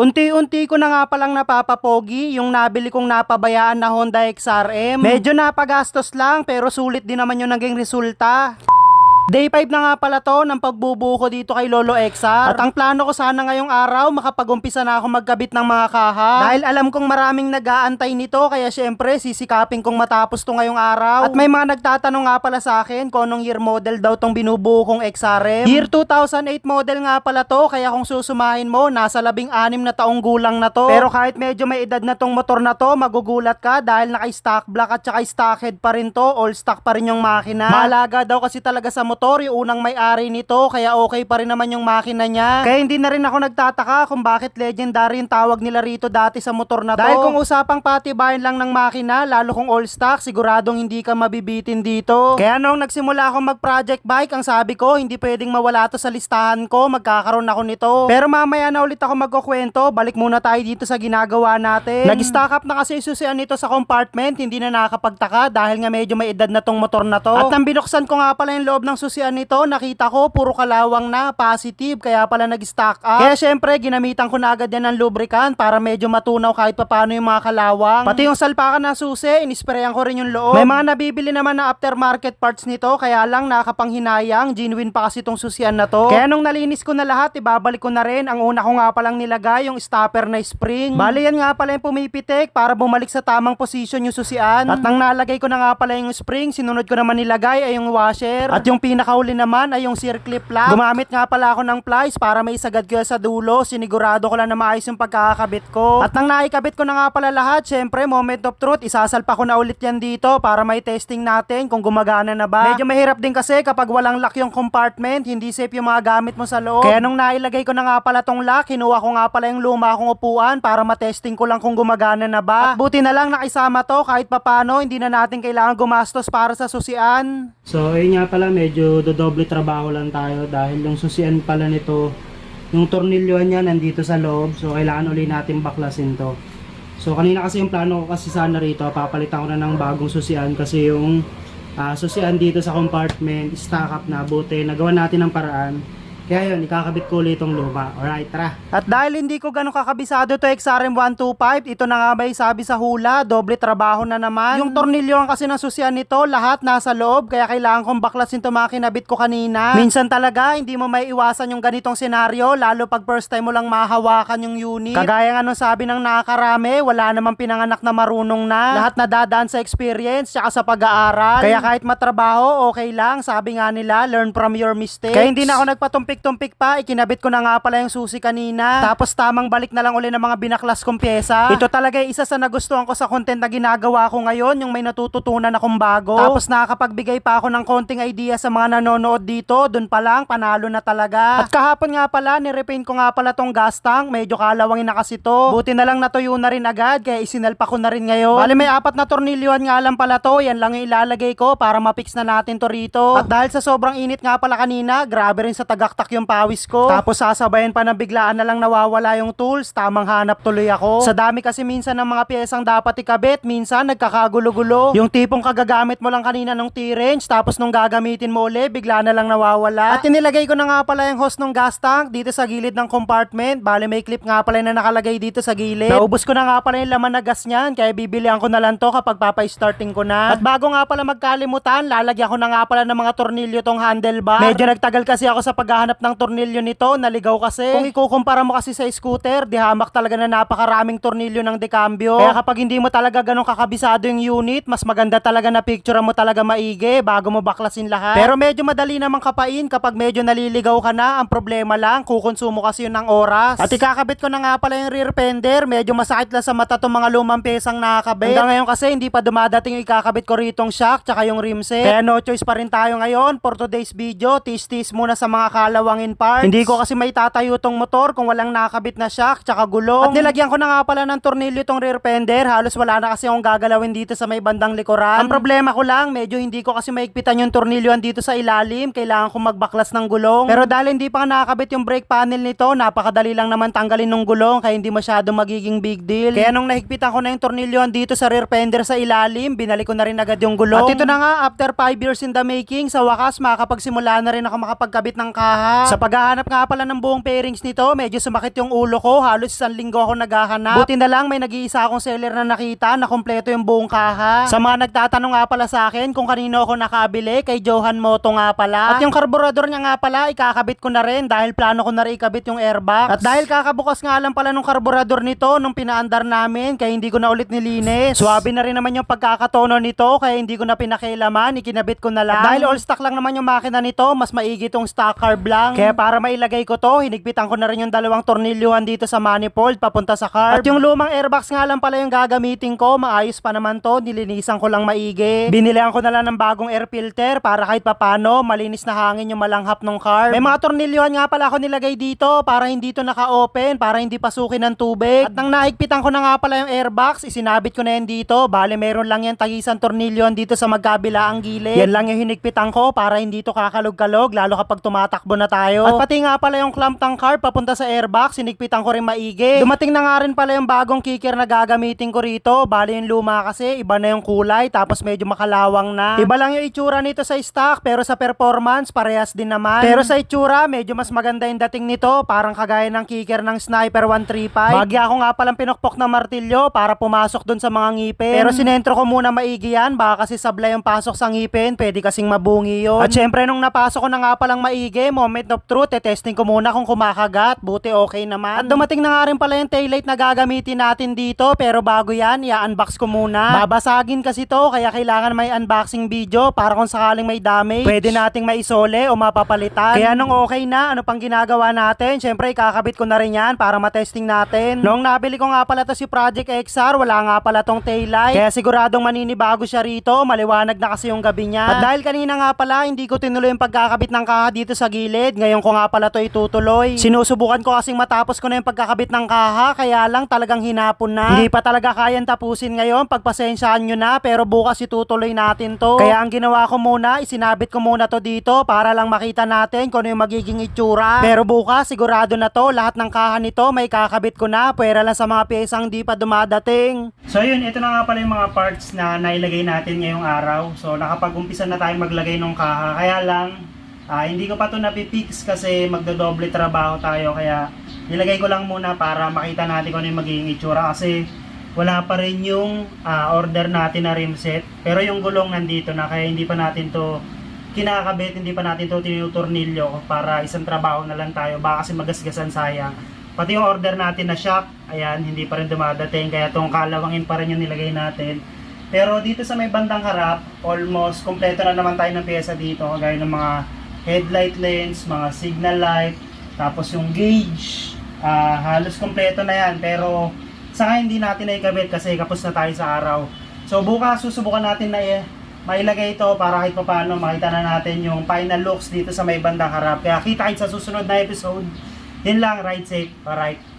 Unti-unti ko na nga palang napapapogi yung nabili kong napabayaan na Honda XRM. Medyo napagastos lang pero sulit din naman yung naging resulta. Day 5 na nga pala to ng pagbubuo ko dito kay Lolo XR. At ang plano ko sana ngayong araw, makapag-umpisa na ako magkabit ng mga kaha. Dahil alam kong maraming nag-aantay nito, kaya syempre sisikapin kong matapos to ngayong araw. At may mga nagtatanong nga pala sa akin kung anong year model daw tong binubuo kong XRM. Year 2008 model nga pala to, kaya kung susumahin mo, nasa labing anim na taong gulang na to. Pero kahit medyo may edad na tong motor na to, magugulat ka dahil naka-stock block at saka stock head pa rin to, all stock pa rin yung makina. Malaga daw kasi talaga sa motor, yung unang may-ari nito, kaya okay pa rin naman yung makina niya. Kaya hindi na rin ako nagtataka kung bakit legendary yung tawag nila rito dati sa motor na to. Dahil kung usapang patibayan lang ng makina, lalo kung all stock, siguradong hindi ka mabibitin dito. Kaya nung nagsimula ako mag-project bike, ang sabi ko, hindi pwedeng mawala to sa listahan ko, magkakaroon ako nito. Pero mamaya na ulit ako magkukwento, balik muna tayo dito sa ginagawa natin. Nag-stock up na kasi susian nito sa compartment, hindi na nakakapagtaka dahil nga medyo may edad na tong motor na to. At nang binuksan ko nga pala yung loob ng susian nito, nakita ko puro kalawang na, positive, kaya pala nag-stock up. Kaya syempre, ginamitan ko na agad yan ng lubricant para medyo matunaw kahit papano yung mga kalawang. Pati yung salpakan na susi, inisprayan ko rin yung loob. May mga nabibili naman na aftermarket parts nito, kaya lang nakakapanghinayang, genuine pa kasi tong susian na to. Kaya nung nalinis ko na lahat, ibabalik ko na rin. Ang una ko nga palang nilagay, yung stopper na spring. Bali yan nga pala yung pumipitik para bumalik sa tamang position yung susian. At nang nalagay ko na nga pala yung spring, sinunod ko naman nilagay ay yung washer. At yung pinakahuli naman ay yung circlip lock. Gumamit nga pala ako ng plies para may sagad ko sa dulo. Sinigurado ko lang na maayos yung pagkakabit ko. At nang naikabit ko na nga pala lahat, syempre moment of truth, isasalpa ko na ulit yan dito para may testing natin kung gumagana na ba. Medyo mahirap din kasi kapag walang lock yung compartment, hindi safe yung mga gamit mo sa loob. Kaya nung nailagay ko na nga pala tong lock, kinuha ko nga pala yung luma kong upuan para matesting ko lang kung gumagana na ba. At buti na lang nakisama to kahit papano, hindi na natin kailangan gumastos para sa susian. So ayun nga pala, medyo dodoble trabaho lang tayo dahil yung susian pala nito, yung tornilyoan niya nandito sa loob. So kailangan uli natin baklasin to. So kanina kasi yung plano ko kasi sana rito, papalitan ko na ng bagong susian kasi yung ah, susian dito sa compartment, stock up na, buti, nagawa natin ng paraan. Kaya yun, ikakabit ko ulit itong luma. Alright, tara. At dahil hindi ko ganun kakabisado to XRM 125, ito na nga may sabi sa hula, doble trabaho na naman. Yung tornilyo kasi ng susian nito, lahat nasa loob, kaya kailangan kong baklasin to mga kinabit ko kanina. Minsan talaga, hindi mo may iwasan yung ganitong senaryo, lalo pag first time mo lang mahawakan yung unit. Kagaya nga nung sabi ng nakakarami, wala namang pinanganak na marunong na. Lahat na dadaan sa experience, tsaka sa pag-aaral. Kaya kahit matrabaho, okay lang. Sabi nga nila, learn from your mistakes. Kaya hindi na ako nagpatumpik-tumpik pa, ikinabit ko na nga pala yung susi kanina. Tapos tamang balik na lang uli ng mga binaklas kong pyesa. Ito talaga isa sa nagustuhan ko sa content na ginagawa ko ngayon, yung may natututunan akong bago. Tapos nakakapagbigay pa ako ng konting idea sa mga nanonood dito, dun pa lang, panalo na talaga. At kahapon nga pala, nirepaint ko nga pala tong gas tank, medyo kalawangin na kasi to. Buti na lang natuyo na rin agad, kaya isinalpa ko na rin ngayon. Bali may apat na tornilyoan nga lang pala to, yan lang yung ilalagay ko para mapix na natin to rito. At dahil sa sobrang init nga pala kanina, grabe rin sa tagaktak yung pawis ko. Tapos sasabayan pa ng biglaan na lang nawawala yung tools, tamang hanap tuloy ako. Sa dami kasi minsan ng mga piyesang dapat ikabit, minsan nagkakagulo-gulo. Yung tipong kagagamit mo lang kanina ng T-wrench, tapos nung gagamitin mo uli, bigla na lang nawawala. At inilagay ko na nga pala yung hose ng gas tank dito sa gilid ng compartment. Bali may clip nga pala na nakalagay dito sa gilid. Naubos ko na nga pala yung laman na gas niyan, kaya bibilihan ko na lang to kapag papay-starting ko na. At bago nga pala magkalimutan, lalagyan ko na nga pala ng mga tornilyo tong handlebar. Medyo nagtagal kasi ako sa paghahanap ng tornilyo nito, naligaw kasi. Kung ikukumpara mo kasi sa scooter, di hamak talaga na napakaraming tornilyo ng dekambyo. Kaya kapag hindi mo talaga ganun kakabisado yung unit, mas maganda talaga na picture mo talaga maigi bago mo baklasin lahat. Pero medyo madali namang kapain kapag medyo naliligaw ka na. Ang problema lang, kukonsumo kasi yun ng oras. At ikakabit ko na nga pala yung rear fender, medyo masakit lang sa mata tong mga lumang pesang nakakabit. Hanggang ngayon kasi hindi pa dumadating yung ikakabit ko ritong shock tsaka yung rim set. Kaya no choice pa rin tayo ngayon for today's video. Tis-tis muna sa mga kalawangin parts. Hindi ko kasi may tatayo tong motor kung walang nakakabit na shock tsaka gulong. At nilagyan ko na nga pala ng tornilyo tong rear fender. Halos wala na kasi akong gagalawin dito sa may bandang likuran. Ang problema ko lang, medyo hindi ko kasi maigpitan yung tornilyoan dito sa ilalim. Kailangan kong magbaklas ng gulong. Pero dahil hindi pa nakakabit yung brake panel nito, napakadali lang naman tanggalin ng gulong kaya hindi masyado magiging big deal. Kaya nung nahigpitan ko na yung tornilyoan dito sa rear fender sa ilalim, binalik ko na rin agad yung gulong. At ito na nga, after 5 years in the making, sa wakas makakapagsimula na rin ako makapagkabit ng kaha. Sa paghahanap nga pala ng buong pairings nito, medyo sumakit yung ulo ko. Halos isang linggo ako naghahanap. Buti na lang may nag-iisa akong seller na nakita na kompleto yung buong kaha. Sa mga nagtatanong nga pala sa akin kung kanino ako nakabili, kay Johan Moto nga pala. At yung karburador niya nga pala, ikakabit ko na rin dahil plano ko na rin ikabit yung airbox. At dahil kakabukas nga lang pala nung karburador nito nung pinaandar namin, kaya hindi ko na ulit nilinis. Swabe na rin naman yung pagkakatono nito, kaya hindi ko na pinakailaman, ikinabit ko na lang. At dahil all stock lang naman yung makina nito, mas maigi tong stock carb lang. Kaya para mailagay ko to, hinigpitan ko na rin yung dalawang tornilyuhan dito sa manifold papunta sa carb. At yung lumang airbox nga lang pala yung gagamitin ko, maayos pa naman to, nilinisan ko lang maigi. Binilihan ko na lang ng bagong air filter para kahit papano, malinis na hangin yung malanghap ng carb. May mga tornilyuhan nga pala ako nilagay dito para hindi to naka-open, para hindi pasukin ng tubig. At nang nahigpitan ko na nga pala yung airbox, isinabit ko na yan dito. Bale, meron lang yan tagisan tornilyon dito sa magkabila ang gilid. Yan lang yung hinigpitan ko para hindi to kakalog-kalog, lalo kapag tumatakbo na tayo. At pati nga pala yung clamp ng carb papunta sa airbox, hinigpitan ko rin maigi. Dumating na nga rin pala yung bagong kicker na gagamitin ko rito. Bale yung luma kasi, iba na yung kulay, tapos medyo makalawang na. Iba lang yung itsura nito sa stock, pero sa performance, parehas din naman. Pero sa itsura, medyo mas maganda yung dating nito, parang kagaya ng kicker ng Sniper 135. Bagya ako nga palang pinokpok ng martilyo para pumasok dun sa mga ngipin. Pero sinentro ko muna maigi yan, baka kasi sablay yung pasok sa ngipin, pwede kasing mabungi yun. At syempre nung napasok ko na nga palang maigi, moment of truth, testing ko muna kung kumakagat, buti okay naman. At dumating na nga rin pala yung taillight na gagamitin natin dito, pero bago yan, i-unbox ko muna. Babasagin kasi to, kaya kailangan may unboxing video para kung sakaling may damage, pwede nating maisole o mapapalitan. Kaya nung okay na, ano pang ginagawa natin? Syempre, ikakabit ko na rin yan para matesting natin. Nung nabili ko nga pala to si Project XR, wala nga pala tong taillight. Kaya siguradong maninibago siya rito, maliwanag na kasi yung gabi niya. At dahil kanina nga pala, hindi ko tinuloy yung pagkakabit ng kaha dito sa gilid. Ngayon ko nga pala to itutuloy. Sinusubukan ko kasing matapos ko na yung pagkakabit ng kaha, kaya lang talagang hinapon na. Hindi pa talaga kayang tapusin ngayon, pagpasensyaan nyo na, pero bukas itutuloy natin to. Kaya ang ginawa ko muna, isinabit ko muna to dito para lang makita natin kung ano yung magiging itsura. Pero bukas, sigurado na to, lahat ng kaha nito may kakabit ko na, pwera lang sa mga pyesang di pa dumadating. So yun, ito na nga pala yung mga parts na nailagay natin ngayong araw. So nakapag-umpisa na tayong maglagay ng kaha, kaya lang Ah, hindi ko pa to napipix kasi magdodoble trabaho tayo kaya nilagay ko lang muna para makita natin kung ano yung magiging itsura. Kasi wala pa rin yung ah, order natin na rim set. Pero yung gulong nandito na kaya hindi pa natin to kinakabit, hindi pa natin to tinutornilyo para isang trabaho na lang tayo. Baka kasi magasgasan sayang. Pati yung order natin na shock ayan, hindi pa rin dumadating. Kaya tong kalawangin pa rin yung nilagay natin. Pero dito sa may bandang harap almost kompleto na naman tayo ng pyesa dito kagaya ng mga headlight lens, mga signal light, tapos yung gauge, ah, halos kompleto na yan. Pero saka hindi natin na ikabit kasi kapos na tayo sa araw. So bukas susubukan natin na i- mailagay ito para kahit pa paano makita na natin yung final looks dito sa may bandang harap. Kaya kita sa susunod na episode. Yun lang, ride safe, alright.